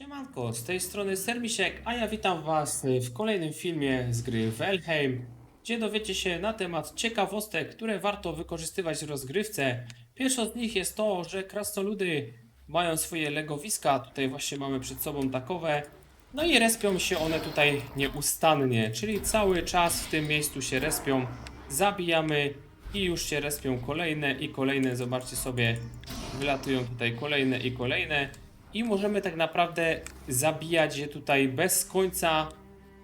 Siemanko, z tej strony Sermisiek, a ja witam Was w kolejnym filmie z gry Valheim, gdzie dowiecie się na temat ciekawostek, które warto wykorzystywać w rozgrywce. Pierwszą z nich jest to, że krasnoludy mają swoje legowiska, tutaj właśnie mamy przed sobą takowe, no i respią się one tutaj nieustannie, czyli cały czas w tym miejscu się respią, zabijamy i już się respią kolejne i kolejne, zobaczcie sobie, wylatują tutaj kolejne i kolejne i możemy tak naprawdę zabijać je tutaj bez końca.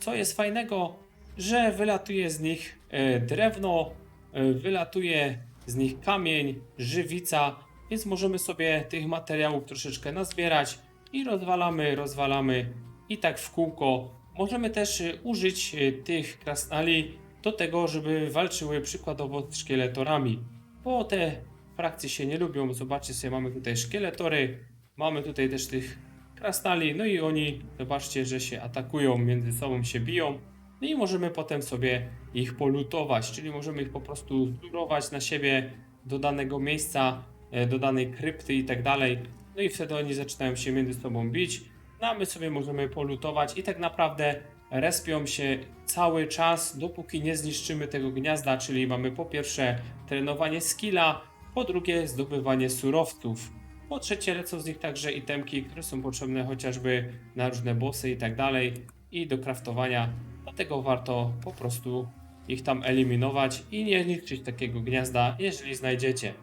Co jest fajnego, że wylatuje z nich e, drewno, e, wylatuje z nich kamień, żywica, więc możemy sobie tych materiałów troszeczkę nazbierać i rozwalamy, rozwalamy i tak w kółko. Możemy też e, użyć tych krasnali do tego, żeby walczyły przykładowo z szkieletorami, bo te frakcje się nie lubią. Zobaczcie sobie, mamy tutaj szkieletory, mamy tutaj też tych krasnali, no i oni, zobaczcie, że się atakują, między sobą się biją. No i możemy potem sobie ich polutować, czyli możemy ich po prostu zlurować na siebie do danego miejsca, e, do danej krypty i tak dalej. No i wtedy oni zaczynają się między sobą bić, no a my sobie możemy polutować i tak naprawdę respią się cały czas, dopóki nie zniszczymy tego gniazda, czyli mamy po pierwsze trenowanie skilla, po drugie zdobywanie surowców. Po trzecie lecą z nich także itemki, które są potrzebne chociażby na różne bossy i tak dalej i do craftowania. Dlatego warto po prostu ich tam eliminować i nie niszczyć takiego gniazda, jeżeli znajdziecie.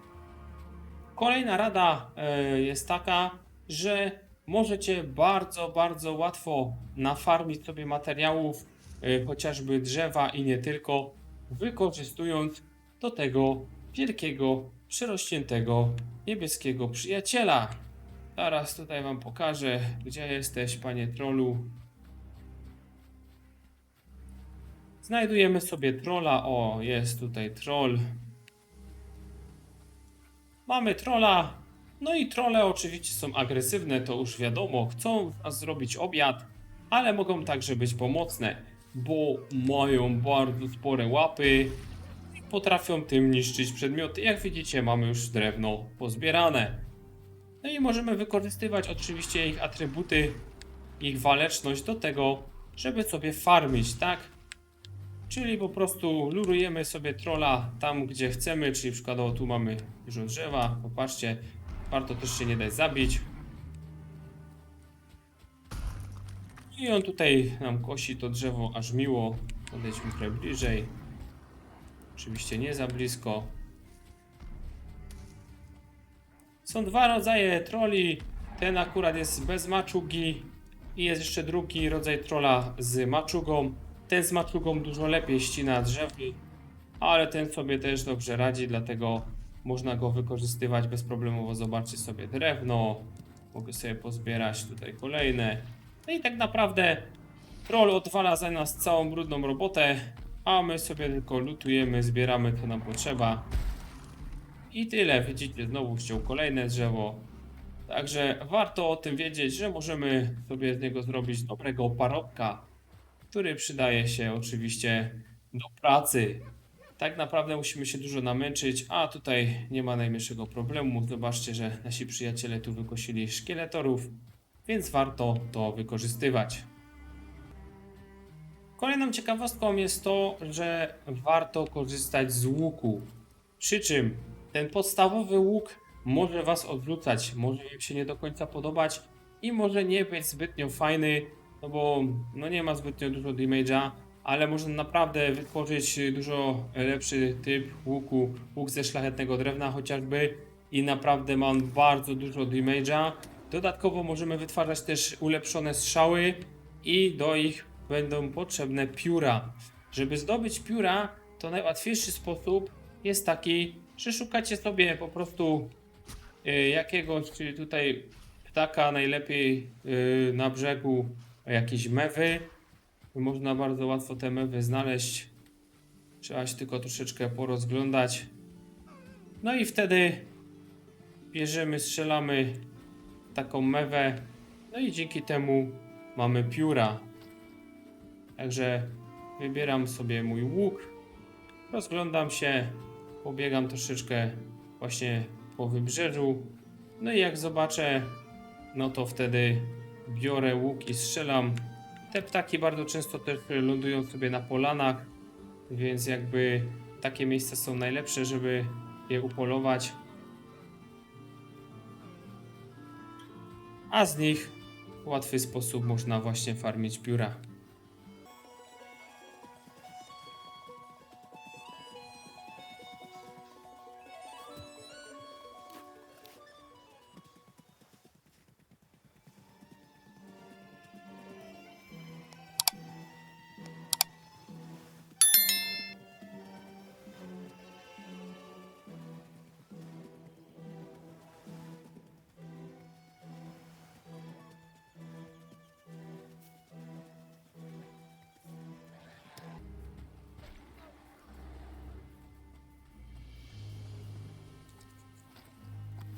Kolejna rada e, jest taka, że możecie bardzo, bardzo łatwo nafarmić sobie materiałów, e, chociażby drzewa i nie tylko, wykorzystując do tego wielkiego, przerośniętego niebieskiego przyjaciela. Zaraz tutaj wam pokażę, gdzie jesteś, panie trollu. Znajdujemy sobie trolla. O, jest tutaj troll. Mamy trolla. No i trolle oczywiście są agresywne, to już wiadomo. Chcą zrobić obiad, ale mogą także być pomocne, bo mają bardzo spore łapy potrafią tym niszczyć przedmioty. Jak widzicie, mamy już drewno pozbierane. No i możemy wykorzystywać oczywiście ich atrybuty, ich waleczność do tego, żeby sobie farmić, tak? Czyli po prostu lurujemy sobie trolla tam, gdzie chcemy, czyli przykładowo tu mamy dużo drzewa, popatrzcie, warto też się nie dać zabić. I on tutaj nam kosi to drzewo aż miło, podejdźmy trochę bliżej. Oczywiście nie za blisko. Są dwa rodzaje troli. Ten akurat jest bez maczugi i jest jeszcze drugi rodzaj trolla z maczugą. Ten z maczugą dużo lepiej ścina drzewy, ale ten sobie też dobrze radzi, dlatego można go wykorzystywać bezproblemowo. Zobaczcie sobie drewno, mogę sobie pozbierać tutaj kolejne. No i tak naprawdę troll odwala za nas całą brudną robotę, a my sobie tylko lutujemy, zbieramy co nam potrzeba. I tyle, widzicie, znowu chciał kolejne drzewo. Także warto o tym wiedzieć, że możemy sobie z niego zrobić dobrego parobka, który przydaje się oczywiście do pracy. Tak naprawdę musimy się dużo namęczyć, a tutaj nie ma najmniejszego problemu. Zobaczcie, że nasi przyjaciele tu wykosili szkieletorów, więc warto to wykorzystywać. Kolejną ciekawostką jest to, że warto korzystać z łuku. Przy czym ten podstawowy łuk może Was odrzucać, może Wam się nie do końca podobać i może nie być zbytnio fajny, no bo no nie ma zbytnio dużo damage'a, ale można naprawdę wytworzyć dużo lepszy typ łuku, łuk ze szlachetnego drewna chociażby i naprawdę ma on bardzo dużo damage'a. Dodatkowo możemy wytwarzać też ulepszone strzały i do ich będą potrzebne pióra. Żeby zdobyć pióra, to najłatwiejszy sposób jest taki, że szukacie sobie po prostu y, jakiegoś czyli tutaj ptaka, najlepiej y, na brzegu jakieś mewy. Można bardzo łatwo te mewy znaleźć. Trzeba się tylko troszeczkę porozglądać. No i wtedy bierzemy, strzelamy taką mewę. No i dzięki temu mamy pióra. Także wybieram sobie mój łuk, rozglądam się, pobiegam troszeczkę właśnie po wybrzeżu. No i jak zobaczę, no to wtedy biorę łuk i strzelam. Te ptaki bardzo często też lądują sobie na polanach, więc jakby takie miejsca są najlepsze, żeby je upolować. A z nich w łatwy sposób można właśnie farmić biura.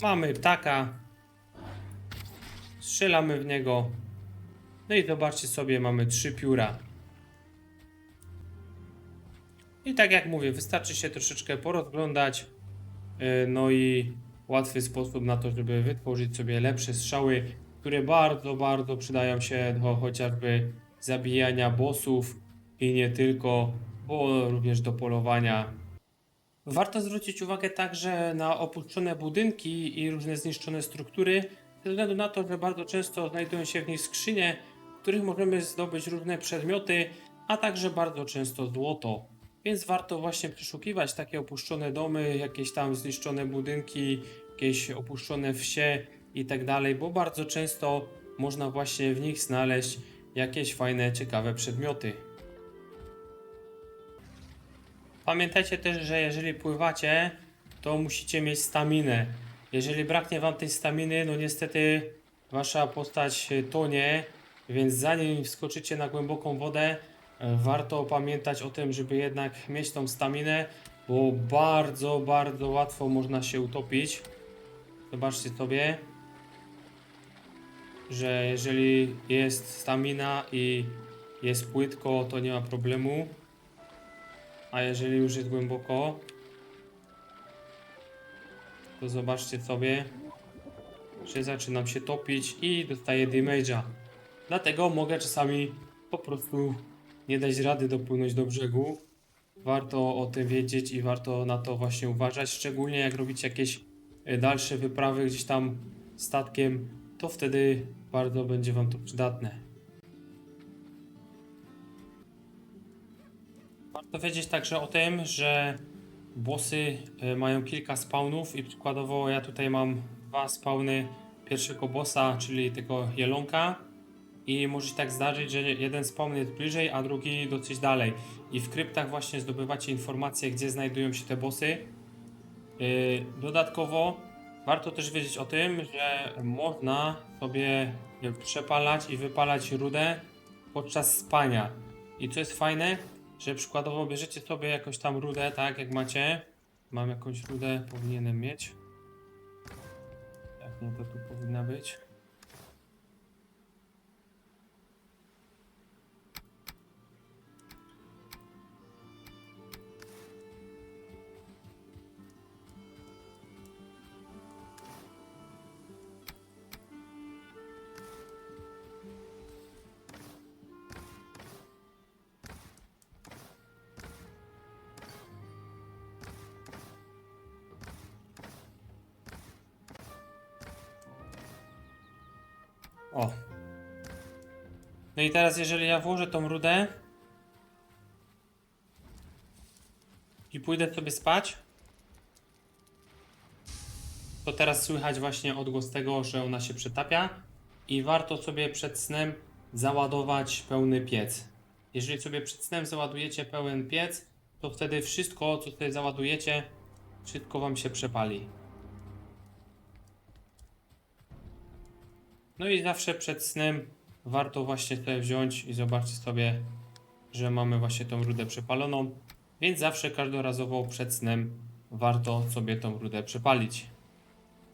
Mamy ptaka. Strzelamy w niego. No i zobaczcie sobie, mamy trzy pióra. I tak jak mówię, wystarczy się troszeczkę porozglądać. yy, No i łatwy sposób na to, żeby wytworzyć sobie lepsze strzały, które bardzo, bardzo przydają się do chociażby zabijania bossów i nie tylko, bo również do polowania Warto zwrócić uwagę także na opuszczone budynki i różne zniszczone struktury, ze względu na to, że bardzo często znajdują się w nich skrzynie, w których możemy zdobyć różne przedmioty, a także bardzo często złoto. Więc warto właśnie przeszukiwać takie opuszczone domy, jakieś tam zniszczone budynki, jakieś opuszczone wsie tak dalej, bo bardzo często można właśnie w nich znaleźć jakieś fajne, ciekawe przedmioty. Pamiętajcie też, że jeżeli pływacie, to musicie mieć staminę. Jeżeli braknie wam tej staminy, no niestety wasza postać tonie, więc zanim wskoczycie na głęboką wodę, warto pamiętać o tym, żeby jednak mieć tą staminę, bo bardzo, bardzo łatwo można się utopić. Zobaczcie sobie, że jeżeli jest stamina i jest płytko, to nie ma problemu. A jeżeli już jest głęboko, to zobaczcie sobie, że zaczynam się topić i dostaję damage'a. Dlatego mogę czasami po prostu nie dać rady dopłynąć do brzegu. Warto o tym wiedzieć i warto na to właśnie uważać, szczególnie jak robicie jakieś e, dalsze wyprawy gdzieś tam statkiem, to wtedy bardzo będzie Wam to przydatne. Warto wiedzieć także o tym, że bossy e, mają kilka spawnów i przykładowo ja tutaj mam dwa spawny pierwszego bossa, czyli tego jelonka i może się tak zdarzyć, że jeden spawn jest bliżej, a drugi dosyć dalej. I w kryptach właśnie zdobywacie informacje, gdzie znajdują się te bossy. Yy, Dodatkowo warto też wiedzieć o tym, że można sobie przepalać i wypalać rudę podczas spania. I co jest fajne, że przykładowo bierzecie sobie jakąś tam rudę, tak jak macie. Mam jakąś rudę, powinienem mieć. Jak nie, to tu powinna być. O. No i teraz jeżeli ja włożę tą rudę i pójdę sobie spać, to teraz słychać właśnie odgłos tego, że ona się przetapia i warto sobie przed snem załadować pełny piec. Jeżeli sobie przed snem załadujecie pełen piec, to wtedy wszystko, co tutaj załadujecie, wszystko wam się przepali. No i zawsze przed snem warto właśnie to wziąć i zobaczyć sobie, że mamy właśnie tą rudę przepaloną. Więc zawsze każdorazowo przed snem warto sobie tą rudę przepalić.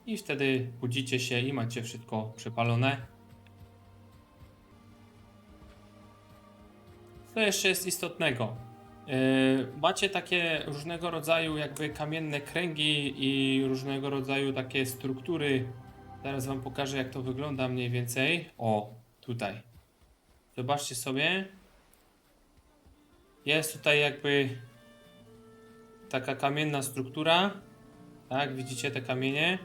I wtedy budzicie się i macie wszystko przepalone. Co jeszcze jest istotnego? Yy, macie takie różnego rodzaju jakby kamienne kręgi i różnego rodzaju takie struktury Zaraz wam pokażę jak to wygląda mniej więcej. O, Tutaj. Zobaczcie sobie. Jest tutaj jakby taka kamienna struktura. Tak, widzicie te kamienie?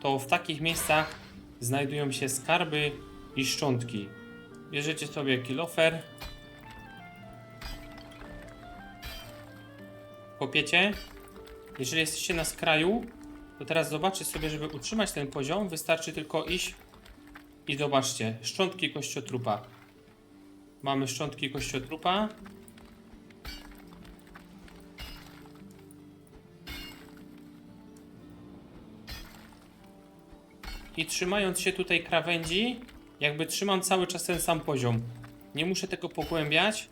To w takich miejscach znajdują się skarby i szczątki. Bierzecie sobie kilofer. Kopiecie. Jeżeli jesteście na skraju, to teraz zobaczcie sobie, żeby utrzymać ten poziom, wystarczy tylko iść i zobaczcie, szczątki kościotrupa. Mamy szczątki kościotrupa. I trzymając się tutaj krawędzi, jakby trzymam cały czas ten sam poziom. Nie muszę tego pogłębiać,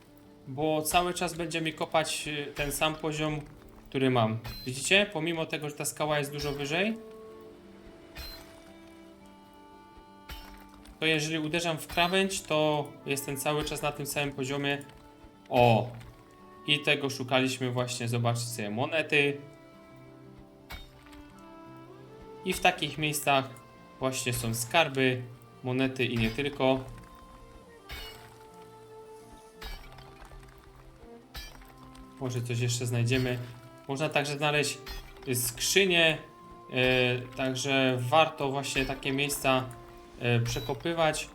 bo cały czas będzie mi kopać y, ten sam poziom, który mam. Widzicie? Pomimo tego, że ta skała jest dużo wyżej, to jeżeli uderzam w krawędź, to jestem cały czas na tym samym poziomie. O! I tego szukaliśmy właśnie, zobaczcie sobie, monety. I w takich miejscach właśnie są skarby, monety i nie tylko. Może coś jeszcze znajdziemy. Można także znaleźć skrzynie, y, także warto właśnie takie miejsca e, przekopywać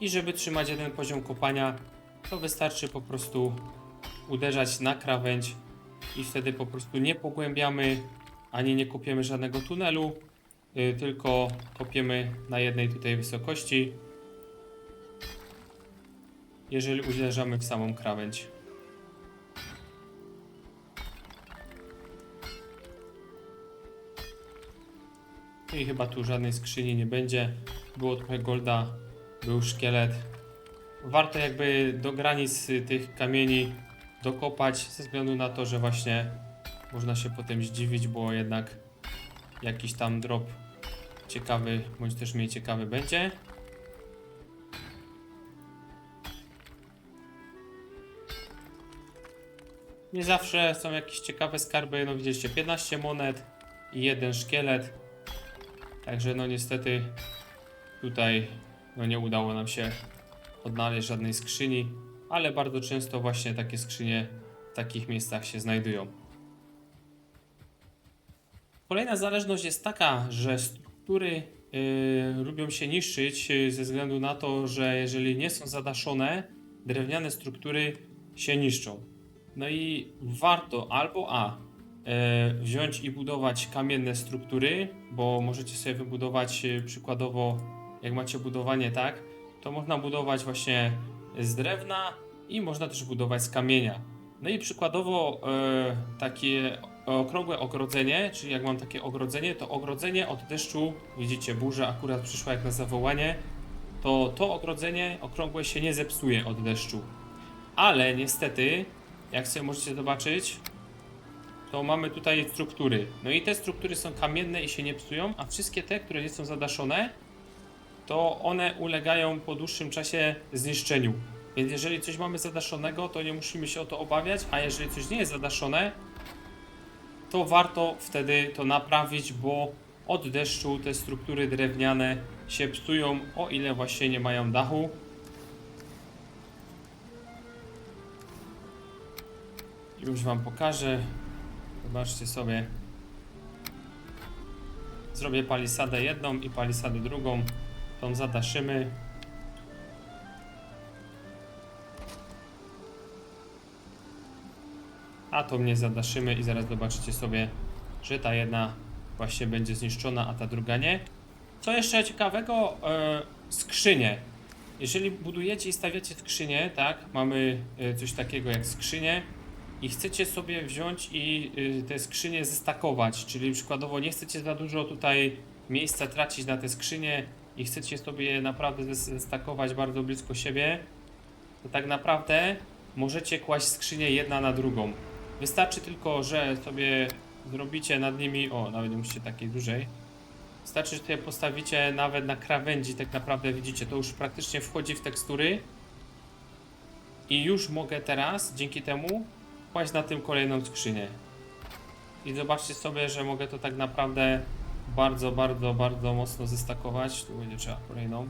i żeby trzymać jeden poziom kopania to wystarczy po prostu uderzać na krawędź i wtedy po prostu nie pogłębiamy ani nie kopiemy żadnego tunelu y, tylko kopiemy na jednej tutaj wysokości jeżeli uderzamy w samą krawędź I chyba tu żadnej skrzyni nie będzie. Było trochę golda, był szkielet. Warto jakby do granic tych kamieni dokopać, ze względu na to, że właśnie można się potem zdziwić, bo jednak jakiś tam drop ciekawy, bądź też mniej ciekawy będzie. Nie zawsze są jakieś ciekawe skarby, no widzieliście 15 monet i jeden szkielet. Także no niestety tutaj no nie udało nam się odnaleźć żadnej skrzyni, ale bardzo często właśnie takie skrzynie w takich miejscach się znajdują. Kolejna zależność jest taka, że struktury yy, lubią się niszczyć yy, ze względu na to, że jeżeli nie są zadaszone, drewniane struktury się niszczą. No i warto albo A wziąć i budować kamienne struktury, bo możecie sobie wybudować e, przykładowo, jak macie budowanie tak, to można budować właśnie z drewna i można też budować z kamienia. No i przykładowo e, takie okrągłe ogrodzenie, czyli jak mam takie ogrodzenie, to ogrodzenie od deszczu, widzicie, burza akurat przyszła jak na zawołanie, to to ogrodzenie okrągłe się nie zepsuje od deszczu. Ale niestety, jak sobie możecie zobaczyć, to mamy tutaj struktury. No i te struktury są kamienne i się nie psują, a wszystkie te, które nie są zadaszone, to one ulegają po dłuższym czasie zniszczeniu. Więc jeżeli coś mamy zadaszonego, to nie musimy się o to obawiać, a jeżeli coś nie jest zadaszone, to warto wtedy to naprawić, bo od deszczu te struktury drewniane się psują, o ile właśnie nie mają dachu. Już Wam pokażę. Zobaczcie sobie. Zrobię palisadę jedną i palisadę drugą. Tą zadaszymy. A tą nie zadaszymy i zaraz zobaczycie sobie, że ta jedna właśnie będzie zniszczona, a ta druga nie. Co jeszcze ciekawego, e, skrzynie. Jeżeli budujecie i stawiacie skrzynię, tak, mamy e, coś takiego jak skrzynię, i chcecie sobie wziąć i y, te skrzynie zestakować, czyli przykładowo nie chcecie za dużo tutaj miejsca tracić na te skrzynie i chcecie sobie naprawdę zes- zestakować bardzo blisko siebie, to tak naprawdę możecie kłaść skrzynię jedna na drugą. Wystarczy tylko, że sobie zrobicie nad nimi, o nawet nie musicie takiej dużej, wystarczy, że sobie postawicie nawet na krawędzi, tak naprawdę widzicie, to już praktycznie wchodzi w tekstury i już mogę teraz, dzięki temu, kłaść na tym kolejną skrzynię. I zobaczcie sobie, że mogę to tak naprawdę bardzo, bardzo, bardzo mocno zestakować. Tu będzie trzeba kolejną.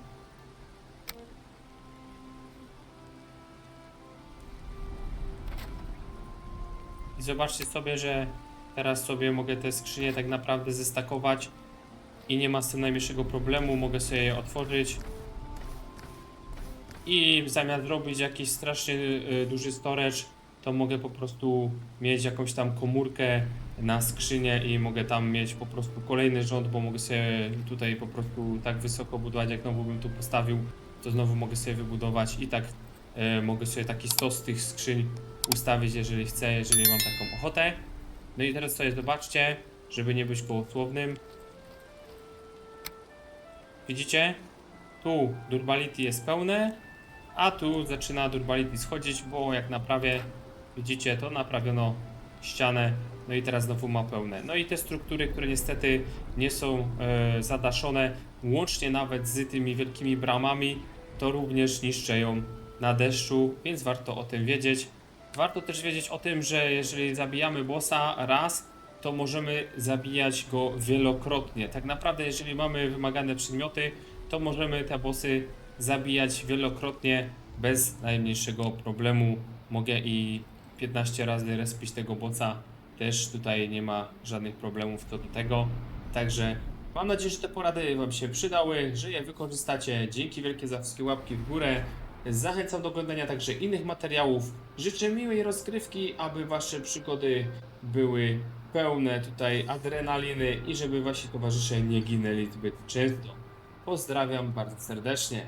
I zobaczcie sobie, że teraz sobie mogę te skrzynie tak naprawdę zestakować i nie ma z tym najmniejszego problemu. Mogę sobie je otworzyć i zamiast robić jakiś strasznie y, duży storage, to mogę po prostu mieć jakąś tam komórkę na skrzynię i mogę tam mieć po prostu kolejny rząd, bo mogę sobie tutaj po prostu tak wysoko budować, jak znowu bym tu postawił, to znowu mogę sobie wybudować i tak e, mogę sobie taki stos tych skrzyń ustawić, jeżeli chcę, jeżeli mam taką ochotę. No i teraz sobie zobaczcie, żeby nie być gołosłownym. Widzicie? Tu durbality jest pełne, a tu zaczyna durbality schodzić, bo jak naprawię, widzicie, to naprawiono ścianę, no i teraz znowu ma pełne. No i te struktury, które niestety nie są e, zadaszone, łącznie nawet z tymi wielkimi bramami, to również niszczę ją na deszczu, więc warto o tym wiedzieć. Warto też wiedzieć o tym, że jeżeli zabijamy bossa raz, to możemy zabijać go wielokrotnie. Tak naprawdę, jeżeli mamy wymagane przedmioty, to możemy te bossy zabijać wielokrotnie bez najmniejszego problemu. Mogę i 15 razy respić tego bossa, też tutaj nie ma żadnych problemów co do tego. Także mam nadzieję, że te porady Wam się przydały, że je wykorzystacie. Dzięki wielkie za wszystkie łapki w górę. Zachęcam do oglądania także innych materiałów. Życzę miłej rozgrywki, aby Wasze przygody były pełne tutaj adrenaliny i żeby Wasi towarzysze nie ginęli zbyt często. Pozdrawiam bardzo serdecznie.